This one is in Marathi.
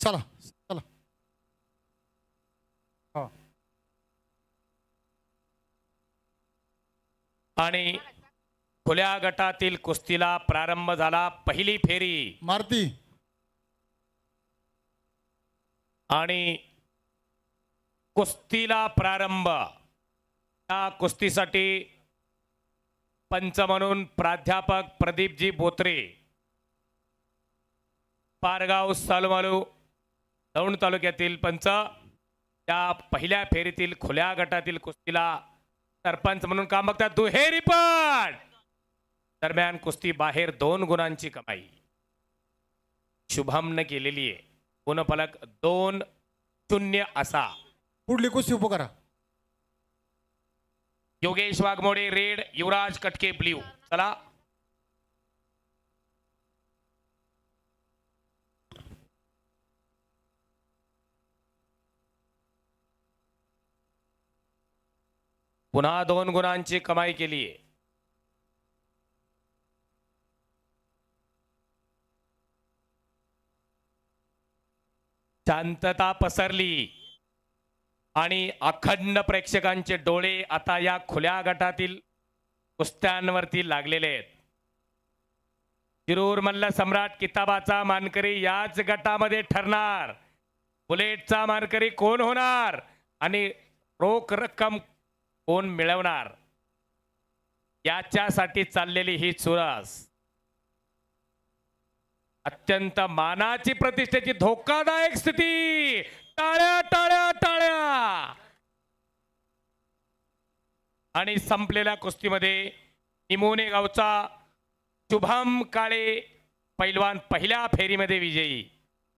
चला चला. आणि खुल्या गटातील कुस्तीला प्रारंभ झाला पहिली फेरी. मारुती. आणि कुस्तीला प्रारंभ. या कुस्तीसाठी पंच म्हणून प्राध्यापक प्रदीपजी बोत्रे पारगाव सालमालू दौंड तालुक्यातील पंच त्या पहिल्या फेरीतील खुल्या गटातील कुस्तीला सरपंच म्हणून काम बघतात. दुहेरी पण दरम्यान कुस्ती बाहेर दोन गुणांची कमाई. शुभमनं केलेली आहे. गुणफलक दोन शून्य असा. पुढली कुस्ती उभं करा. योगेश वाघमोडे रेड युवराज कटके ब्ल्यू. चला. पुन्हा दोन गुणांची कमाई केली आहे. शांतता पसरली. आणि अखंड प्रेक्षकांचे डोळे आता या खुल्या गटातील कुस्त्यांवरती लागलेले आहेत. शिरूर मल्ल सम्राट किताबाचा मानकरी याच गटामध्ये ठरणार. बुलेटचा मानकरी कोण होणार? आणि रोख रक्कम कोण मिळवणार? याच्यासाठी चाललेली ही चुरस. अत्यंत मानाची प्रतिष्ठेची धोकादायक स्थिती. टाळ्या टाळ्या टाळ्या. आणि संपलेल्या कुस्तीमध्ये निमोने गावचा शुभम काळे पैलवान पहिल्या फेरीमध्ये विजयी.